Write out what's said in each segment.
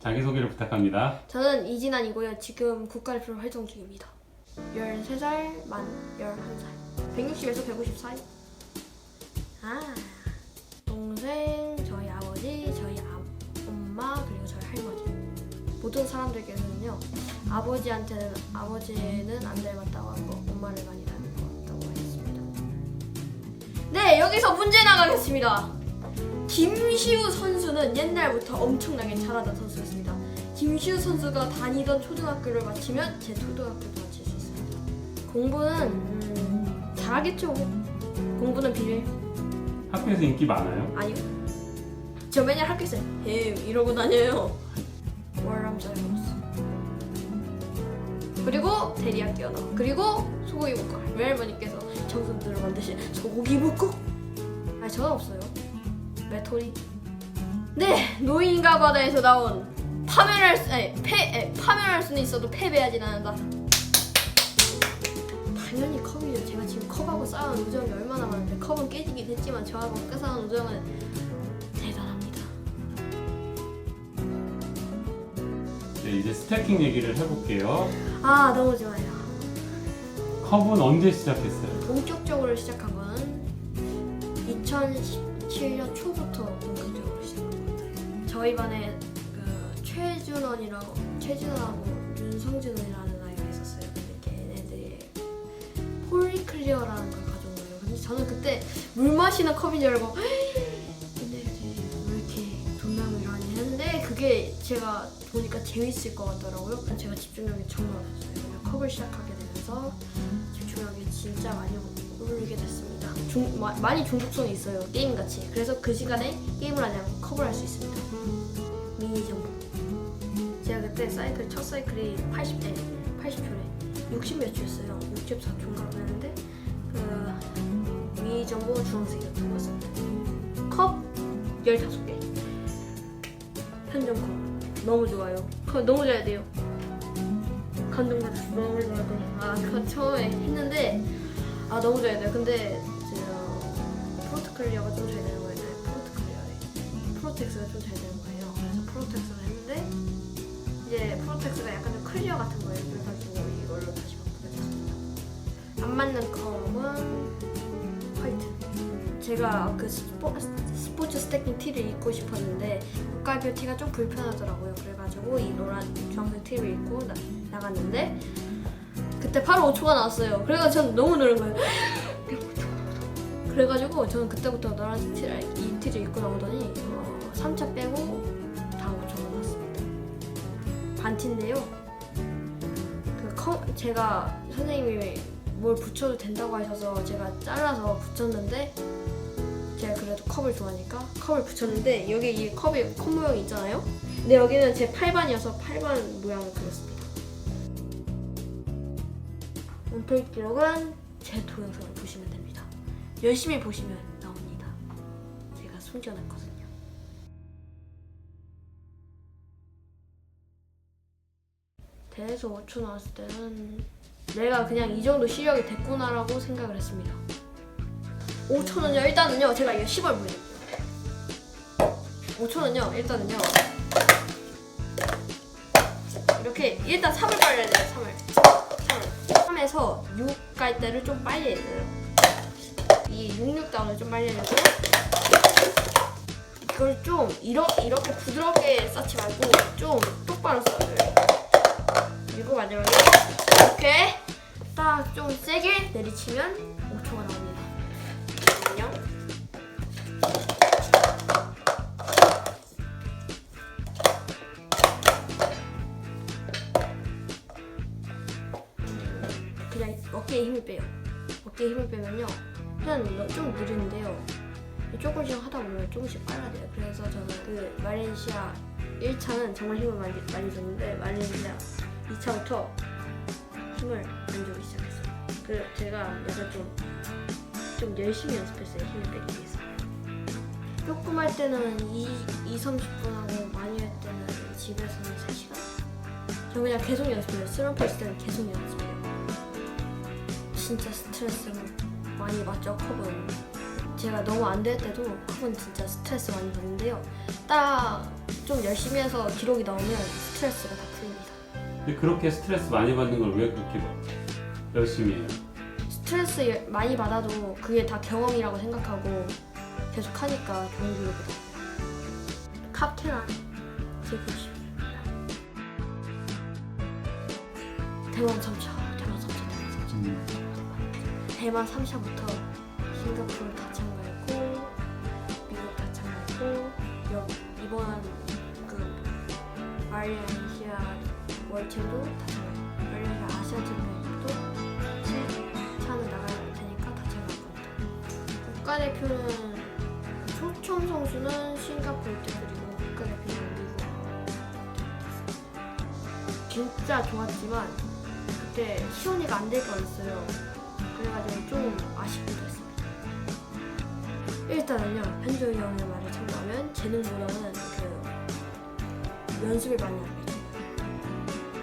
자기소개를 부탁합니다. 저는 이진환이고요. 지금 국가대표로 활동 중입니다. 13살, 만 11살. 160에서 150 사이. 아, 동생, 저희 아버지, 저희 아, 엄마, 그리고 저희 할머니. 모든 사람들께서는요, 아버지한테는, 아버지는 안 닮았다고 하고, 엄마를 많이 닮았다고 하겠습니다. 네, 여기서 문제 나가겠습니다. 김시우 선수는 옛날부터 엄청나게 잘하던 선수였습니다. 김시우 선수가 다니던 초등학교를 마치면 제 초등학교도 마칠 수 있습니다. 공부는 음, 잘하겠죠. 공부는 비밀 학교에서 인기 많아요? 아니요. 저 맨날 학교에서 햄 이러고 다녀요. 월남자에 없어. 그리고 대리학 뛰어나. 그리고 소고기 볶음. 외할머니께서 정성들을 만드신 소고기 볶음. 아니 저는 없어요. 메토리. 네, 노인과 바다에서 나온 파멸할 수, 아니, 패, 에, 파멸할 수는 있어도 패배하진 않는다. 당연히 컵이죠. 제가 지금 컵하고 쌓은 우정이 얼마나 많은데 컵은 깨지긴 했지만 저하고 쌓은 우정은 대단합니다. 네, 이제 스태킹 얘기를 해볼게요. 아 너무 좋아요. 컵은 언제 시작했어요? 본격적으로 시작한 거는 2017년 초부터 본격적으로 시작한. 저희 반에 그 최준원이라고 최준원하고 윤성준이라는 아이가 있었어요. 근데 걔네들이 폴리클리어라는 걸 가져온 거예요. 근데 저는 그때 물 마시는 컵인 줄 알고 근데 왜 이렇게 돈 낭비를 하니 했는데 그게 제가 보니까 재밌을 것 같더라고요. 제가 집중력이 정말 없었어요. 컵을 시작하게 되면서 집중력이 진짜 많이 오 르게 됐습니다. 중, 마, 많이 중독성이 있어요. 게임 같이. 그래서 그 시간에 게임을 하지 않고 컵을 할 수 있습니다. 미니 정보. 제가 그때 사이클 첫 사이클이 80에 80초래. 60몇 초였어요. 64초인가 그랬는데 그 미니 정보 주황색이었던 것 같습니다. 컵 15개. 편정컵. 너무 좋아요. 컵 너무 잘 돼요. 감동받았어. 너무 좋아요. 아, 그 처음에 했는데 아 너무 잘 돼요. 근데 제가 프로토클리어가 좀 잘 되는 거예요. 아니, 프로토클리어에 프로텍스가 좀 잘 되는 거예요. 그래서 프로텍스를 했는데 이제 프로텍스가 약간 좀 클리어 같은 거예요. 그래가지고 이걸로 다시 바꾸게 됐습니다. 안 맞는 컴은 화이트. 제가 그 스포, 스포츠 스태킹 티를 입고 싶었는데 국가대표 티가 좀 불편하더라고요. 그래가지고 이 노란 주황색 티를 입고 나, 나갔는데 그때 바로 5초가 나왔어요. 그래가지고 저는 너무 놀란 거예요. 그래가지고 저는 그때부터 노란 티를 이 티를 입고 나오더니 어, 3차 빼고 다 5초가 나왔습니다. 반티인데요. 그 커, 제가 선생님이 뭘 붙여도 된다고 하셔서 제가 잘라서 붙였는데 제가 그래도 컵을 좋아하니까 컵을 붙였는데 여기 이 컵에 컵 모양이 있잖아요. 근데 여기는 제 팔반이어서 팔반 모양을 그렸습니다. 은퇴 기록은 제 동영상을 보시면 됩니다. 열심히 보시면 나옵니다. 제가 숨겨놨거든요. 대에서 5초 나왔을 때는 내가 그냥 이 정도 실력이 됐구나라고 생각을 했습니다. 5초는요 일단은요 제가 이거 10월 보여드릴게요 5초는요 일단은요 이렇게 일단 3을 빨려야 돼요 3을 3을 3에서 6 갈 때를 좀 빨리 해야 돼요. 이 66 다운을 좀 빨리 해야 되고 이걸 좀 이러, 이렇게 부드럽게 쌓지 말고 좀 똑바로 쌓아야 돼요. 그리고 마지막에 이렇게 딱 좀 세게 내리치면 5초가 나옵니다 빼요. 어깨에 힘을 빼면요. 그냥 좀 느리는데요. 조금씩 하다 보면 조금씩 빨라져요. 그래서 저는 그 말레이시아 1차는 정말 힘을 많이, 많이 줬는데 말레이시아 2차부터 힘을 안 주기 시작했어요. 그래서 제가 약간 좀, 좀 열심히 연습했어요. 힘을 빼기 위해서. 조금 할 때는 2, 2 30분 하고 많이 할 때는 집에서는 3시간? 저 그냥 계속 연습해요. 있을 때는 계속 연습해요. 진짜 스트레스를 많이 받죠, 컵은. 제가 너무 안 될 때도 그건 진짜 스트레스 많이 받는데요. 딱좀 열심히 해서 기록이 나오면 스트레스가 다 풀립니다. 근데 그렇게 스트레스 많이 받는 걸 왜 그렇게 막 열심히 해요? 스트레스 예- 많이 받아도 그게 다 경험이라고 생각하고 계속 하니까 좋은 기록이 나와요. 캡틴아 제고 싶습니다. 대만 3차, 대만 3차, 대만 3차. 음, 대만 3차부터 싱가포르 다 참가했고 미국 다 참가했고 여, 이번 그 말레이시아 월체도 다 참가했고 말레이시아 아시아 챔피언도 7차는 나가야 테니까 다 참가할 겁니다. 국가대표는 초청 선수는 싱가포르 때 그리고 국가대표는 미국 진짜 좋았지만 그때 시온이가 안될 뻔했어요. 그래가지고 좀 아쉽기도 했습니다. 일단은요, 현종이 형의 말을 참고하면 재능보다는 그 연습을 많이 합니다.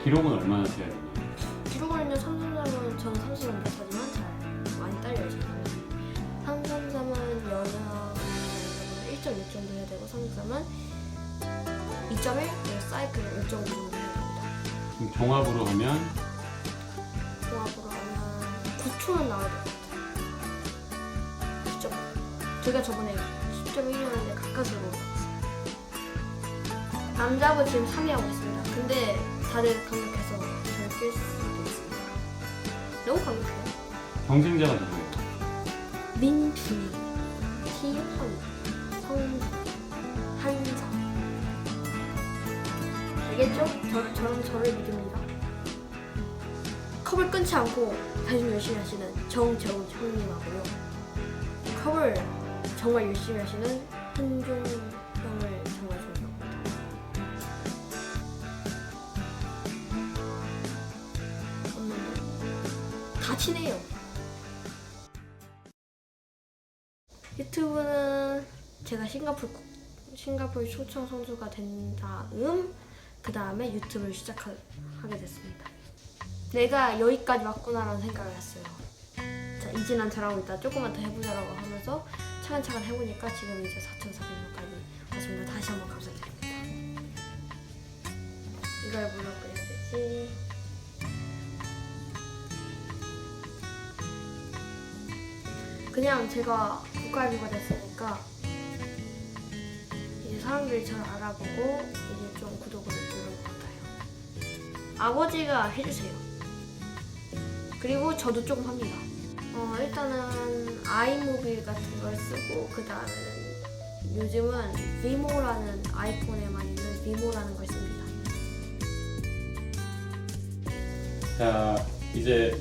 기록은 얼마나 돼야 되나요? 기록은요, 333은 저는 33 못하지만 잘 많이 딸려요, 지금. 333은 여자 1.6 정도 해야 되고, 333은 2.1, 사이클 5 정도 해야 됩니다. 그럼 종합으로 하면 10초는 나와야 돼. 10점. 제가 저번에 10.1이었는데 가까스로 먹었어. 남자부 지금 3위 하고 있습니다. 근데 다들 감격해서 저를 깰 수도 있습니다. 너무 감격해요. 경쟁자가 누구예요? 민준이, 희현, 성주, 한성. 알겠죠? 저, 저는 저를 믿습니다. 컵을 끊지 않고 단순 열심히 하시는 정재훈 형님하고요. 컵을 정말 열심히 하시는 한종 형을 정말 존경합니다. 없는데 다 친해요. 유튜브는 제가 싱가포르 국- 싱가포르 초청 선수가 된 다음 그 다음에 유튜브를 시작하게 됐습니다. 내가 여기까지 왔구나라는 생각을 했어요. 자, 이진한 잘하고 있다. 조금만 더 해보자라고 하면서 차근차근 해보니까 지금 이제 4,400명까지 왔습니다. 다시 한번 감사드립니다. 이걸 뭐라고 해야 되지? 그냥 제가 국가대표가 됐으니까 이제 사람들이 저를 알아보고 이제 좀 구독을 누른 것 같아요. 아버지가 해주세요. 그리고 저도 조금 합니다. 어, 일단은 아이모빌 같은 걸 쓰고 그 다음에는 요즘은 비모라는 아이폰에만 있는 비모라는 걸 씁니다. 자 이제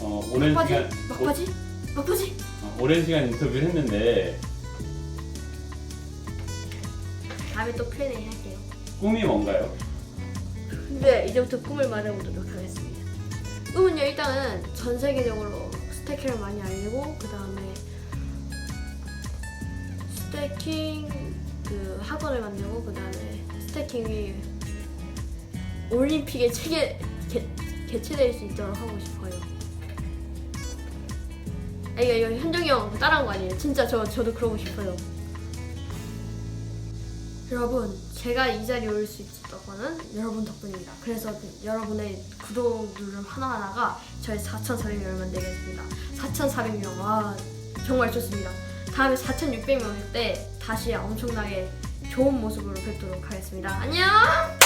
어, 오랜 막바지? 시간 막바지? 막바지? 어, 오랜 시간 인터뷰를 했는데 다음에 또 Q&A 할게요. 꿈이 뭔가요? 네, 이제부터 꿈을 말해보도록 하겠습니다. 꿈은요, 일단은 전 세계적으로 스테킹을 많이 알리고, 그 다음에 스테킹 그 학원을 만들고, 그 다음에 스테킹이 올림픽에 체계, 개, 개최될 수 있도록 하고 싶어요. 아, 이거, 이거 현정이 형 따라한 거 아니에요? 진짜 저, 저도 그러고 싶어요. 여러분, 제가 이 자리에 올 수 있었던 거는 여러분 덕분입니다. 그래서 여러분의 구독 누름 하나하나가 저의 4,400명을 만들겠습니다. 4,400명, 와, 정말 좋습니다. 다음에 4,600명 때 다시 엄청나게 좋은 모습으로 뵙도록 하겠습니다. 안녕!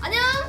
안녕!